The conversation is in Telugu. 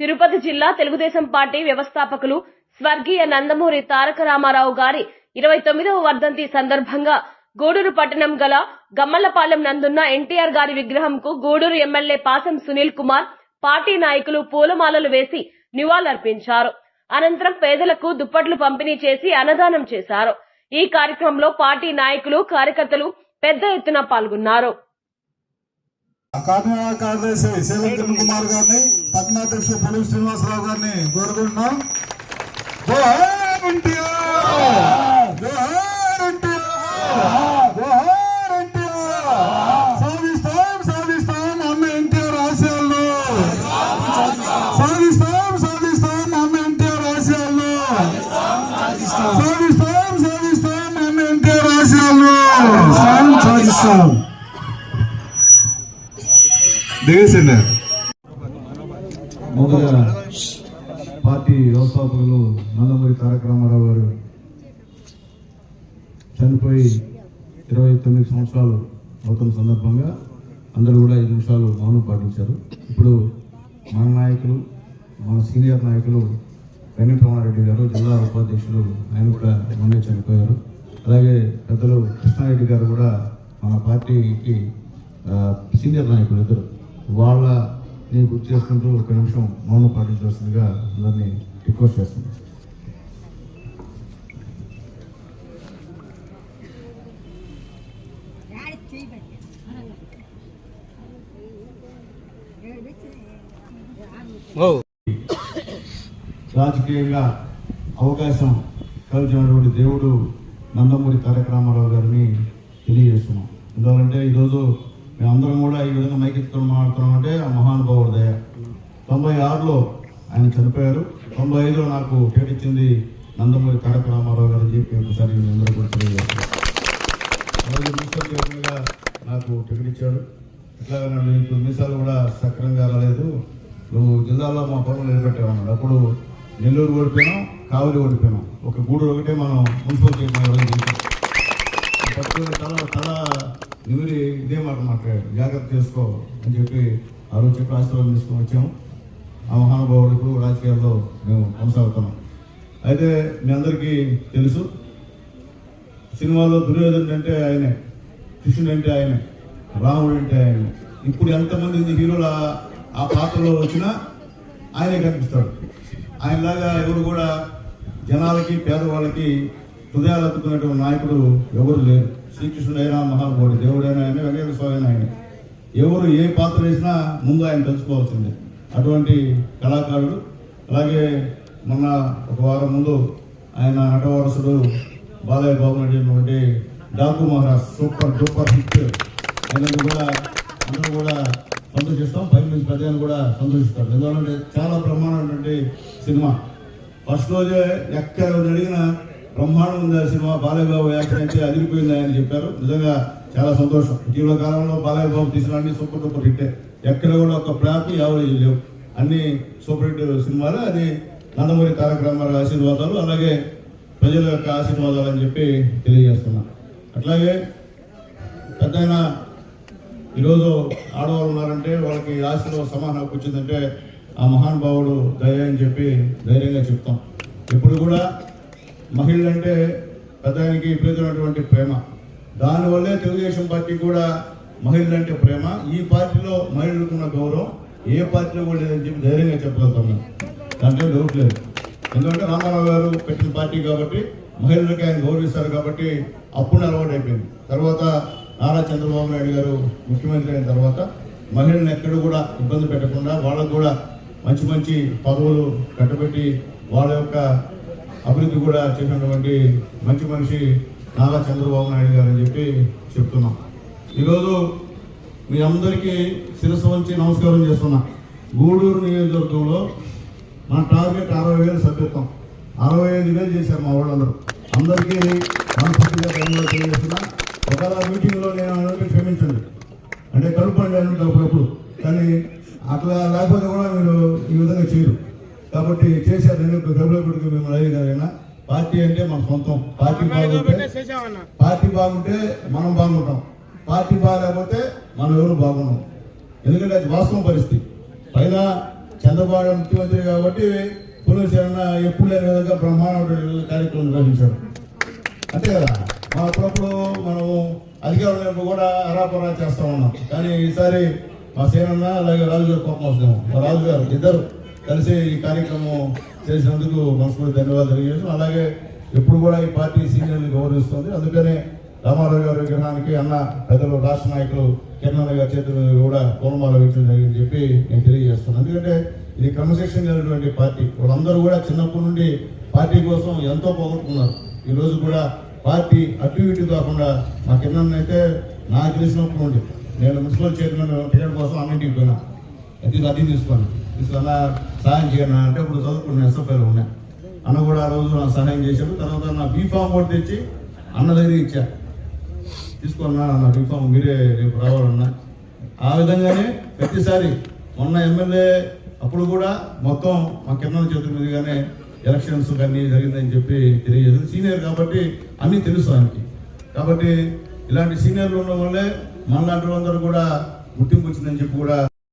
తిరుపతి జిల్లా తెలుగుదేశం పార్టీ వ్యవస్థాపకులు స్వర్గీయ నందమూరి తారక రామారావు గారి ఇరవై తొమ్మిదవ వర్ధంతి సందర్భంగా గూడూరు పట్టణం గల గమ్మలపాలెం నందున్న ఎన్టీఆర్ గారి విగ్రహంకు గూడూరు ఎమ్మెల్యే పాసం సునీల్ కుమార్ పార్టీ నాయకులు పూలమాలలు వేసి నివాళులర్పించారు. అనంతరం పేదలకు దుప్పట్లు పంపిణీ చేసి అన్నదానం చేశారు. ఈ కార్యక్రమంలో పార్టీ నాయకులు కార్యకర్తలు పెద్ద ఎత్తున పాల్గొన్నారు. కార్యదర్శి కుమార్ గారిని పట్టణాధ్యక్షుడు పొలుగు శ్రీనివాసరావు గారిని కోరుకుంటున్నాం జోహార్ ఎన్టీఆర్! జోహార్ ఎన్టీఆర్! జోహార్ ఎన్టీఆర్! సాధిస్తాం సాధిస్తాం అన్న ఎన్టీఆర్ ఆశయాలను సాధిస్తాం సాధిస్తాం అన్న ఎన్టీఆర్ ఆశయాలను సాధిస్తాం సాధిస్తాం అన్న ఎన్టీఆర్ ఆశయాలను సాధిస్తాం దిగేసండి ముందుగా పార్టీ వ్యవస్థాపకులు నందమూరి తారక రామారావు గారు చనిపోయి ఇరవై తొమ్మిది సంవత్సరాలు అవుతున్న సందర్భంగా అందరూ కూడా ఐదు నిమిషాలు మౌనం పాటించారు. ఇప్పుడు మన నాయకులు మన సీనియర్ నాయకులు వెంకటరమారెడ్డి గారు జిల్లా ఉపాధ్యక్షులు ఆయన కూడా మొన్నే చనిపోయారు. అలాగే పెద్దలు కృష్ణారెడ్డి గారు కూడా మన పార్టీకి సీనియర్ నాయకులు ఇద్దరు. వాళ్ళ నేను గుర్తు చేసుకుంటూ ఒక నిమిషం మౌనం పాటించవలసిందిగా అందరినీ రిక్వెస్ట్ చేస్తున్నాను. రాజకీయంగా అవకాశం కలిసినటువంటి దేవుడు నందమూరి తారక రామారావు గారిని తెలియజేస్తున్నాం. ఎందుకంటే ఈరోజు మేమందరం కూడా ఈ విధంగా మైకెత్తుకొని మాట్లాడుతున్నామంటే ఆ మహానుభావుడు దయ. తొంభై ఆరులో ఆయన చనిపోయారు. తొంభై ఐదులో నాకు టికెట్ ఇచ్చింది నందమూరి తారక రామారావు గారు అని చెప్పి ఒకసారి అందరూ కూడా తెలియజేస్తాను. నాకు టికెట్ ఇచ్చాడు. ఇట్లాగా ఇప్పుడు మీసాలు కూడా సక్రంగా రాలేదు. నువ్వు జిల్లాలో మా పనులు నిలబెట్టామన్నాడు అప్పుడు నెల్లూరు ఓడిపోయాం కావలి ఓడిపోయాం ఒక గూడు ఒకటే మనం మున్సిపల్ చైర్మన్ చాలా చాలా పట్టుకుని ఇదే మాట మాట్లాడారు జాగ్రత్త చేసుకో అని చెప్పి ఆ రోజు చెప్పి ఆశీర్వాదం తీసుకొని వచ్చాము ఆ మహానుభావుడు ఇప్పుడు రాజకీయాల్లో మేము కొనసాగుతున్నాం. అయితే మీ అందరికీ తెలుసు సినిమాలో దుర్యోధనుడు అంటే ఆయనే కృష్ణుడు అంటే ఆయనే రాముడు అంటే ఆయనే. ఇప్పుడు ఎంతమంది హీరోల ఆ పాత్రలో వచ్చినా ఆయనే కనిపిస్తాడు. ఆయనలాగా ఎవరు కూడా జనాలకి పేదవాళ్ళకి హృదయాలు అతుకున్నటువంటి నాయకుడు ఎవరు లేరు. శ్రీకృష్ణుడైనా మహానుభావుడు దేవుడైనా ఆయన వెంకటేశ్వర స్వామి ఆయన ఎవరు ఏ పాత్ర వేసినా ముందు ఆయన తెలుసుకోవాల్సిందే అటువంటి కళాకారుడు అలాగే మొన్న ఒక వారం ముందు ఆయన నటవారసుడు బాలయ్య బాబు నటించినటువంటి Daaku Maharaaj super duper hit. అయినందుకు కూడా అందరూ కూడా సంతోషిస్తాం. పై నుంచి ప్రజలు కూడా సంతోషిస్తారు ఎందుకంటే చాలా బ్రహ్మాండమైనటువంటి సినిమా. ఫస్ట్ రోజే ఎక్కడ అడిగినా బ్రహ్మాండం ఉంది ఆ సినిమా బాలయ్యబాబు యాక్షన్ అయితే అదిరిపోయింది ఆయన చెప్పారు. నిజంగా చాలా సంతోషం. ఇటీవల కాలంలో బాలయ్యబాబు తీసిన అన్ని సూపర్ డూపర్ హిట్టే. ఎక్కడ కూడా ఒక ఫ్లాప్ యావరేజ్ లేవు. అన్ని సూపర్ హిట్ సినిమాలు. అది నందమూరి తారక రామారావు ఆశీర్వాదాలు అలాగే ప్రజల యొక్క ఆశీర్వాదాలు అని చెప్పి తెలియజేస్తున్నా. అట్లాగే పెద్ద ఈరోజు ఆడవాళ్ళు ఉన్నారంటే వాళ్ళకి ఆశలో సమాన వచ్చిందంటే ఆ మహానుభావుడు దయ అని చెప్పి ధైర్యంగా చెప్తాం. ఇప్పుడు కూడా మహిళలంటే పెద్దానికి విపరీతమైనటువంటి ప్రేమ. దానివల్లే తెలుగుదేశం పార్టీ కూడా మహిళలంటే ప్రేమ. ఈ పార్టీలో మహిళలకు ఉన్న గౌరవం ఏ పార్టీలో కూడా లేదని చెప్పి ధైర్యంగా చెప్పగలుగుతాం దాంట్లో డౌట్ లేదు. ఎందుకంటే రామారావు గారు పెట్టిన పార్టీ కాబట్టి మహిళలకి ఆయన గౌరవిస్తారు కాబట్టి అప్పుడు అలవాటు అయిపోయింది. తర్వాత నారా చంద్రబాబు నాయుడు గారు ముఖ్యమంత్రి అయిన తర్వాత మహిళలను ఎక్కడ కూడా ఇబ్బంది పెట్టకుండా వాళ్ళకు కూడా మంచి మంచి పదవులు కట్టబెట్టి వాళ్ళ యొక్క అభివృద్ధి కూడా చేసినటువంటి మంచి మనిషి నారా చంద్రబాబు నాయుడు గారు అని చెప్పి చెప్తున్నాం. ఈరోజు మీ అందరికీ శిరస్సు వంచి నమస్కారం చేస్తున్నా. గూడూరు నియోజకవర్గంలో మన టార్గెట్ అరవై వేలు సభ్యత్వం. అరవై ఐదు వేలు చేశారు మా వాళ్ళందరూ. అందరికీ మనస్ఫూర్తిగా ధన్యవాదాలు తెలియజేస్తున్నా. ఒకవేళ మీటింగ్లో నేను అన్నట్టు క్షమించండి. అంటే కలుపండి అన్నట్టు అప్పుడప్పుడు. కానీ అట్లా లేకపోతే కూడా మీరు ఈ విధంగా చేయరు. కాబట్టి చేశారు గర్భగుడికి మిమ్మల్ని అడిగారైనా పార్టీ అంటే మన సొంతం. పార్టీ బాగుంటే పార్టీ బాగుంటే మనం బాగుంటాం. పార్టీ బాగాలేకపోతే మనం ఎవరు బాగున్నాం ఎందుకంటే అది వాస్తవం పరిస్థితి. పైన చంద్రబాబు ముఖ్యమంత్రి కాబట్టి పునరుద్ధరణ ఎప్పుడు లేని విధంగా బ్రహ్మాండ కార్యక్రమం నిర్వహించాడు అంతే కదా? మా అప్పుడప్పుడు మనం అధికారులు కూడా అరాపరా చేస్తా ఉన్నాం. కానీ ఈసారి మా సేనన్న అలాగే రాజుగారు కోపం వస్తాము మా రాజుగారు ఇద్దరు కలిసి ఈ కార్యక్రమం చేసినందుకు మనస్ఫూర్తి ధన్యవాదాలు తెలియజేస్తాం అలాగే ఎప్పుడు కూడా ఈ పార్టీ సీనియర్ని గౌరవిస్తుంది. అందుకనే రామారావు గారి విగ్రహానికి అన్న పెద్దలు రాష్ట్ర నాయకులు కిరణ్ గారి చేతుల కూడా పూలమాల వేయడం జరిగిందని చెప్పి నేను తెలియజేస్తున్నాను. ఎందుకంటే ఇది క్రమశిక్షణ కలిగినటువంటి పార్టీ. వాళ్ళందరూ కూడా చిన్నప్పటి నుండి పార్టీ కోసం ఎంతో పోగొట్టుకున్నారు. ఈ రోజు కూడా పార్టీ అటు ఇటు కాకుండా మా కింద అయితే నాకు తెలిసినప్పుడు నుండి నేను మున్సిపల్ చైర్మన్ టికెట్ కోసం అన్నింటికి పోయినా. అది అది తీసుకోండి సహాయం చేయను అంటే ఇప్పుడు చదువుకున్న ఎస్ఎఫ్ఐలో ఉన్నా. అన్న కూడా ఆ రోజు నాకు సహాయం చేశాడు. తర్వాత నా బీఫామ్ కూడా తెచ్చి అన్న దగ్గర ఇచ్చా. తీసుకున్నా నా బీఫామ్ మీరే రేపు రావాలన్నా. ఆ విధంగానే ప్రతిసారి మొన్న ఎమ్మెల్యే అప్పుడు కూడా మొత్తం మా కింద చేతుల మీదుగానే ఎలక్షన్స్ అన్నీ జరిగిందని చెప్పి తెలియజేసింది. సీనియర్ కాబట్టి అన్నీ తెలుసు ఆయనకి. కాబట్టి ఇలాంటి సీనియర్లు ఉండడం వల్లే మనలాంటి వాళ్ళందరూ కూడా గుర్తింపు వచ్చిందని చెప్పి కూడా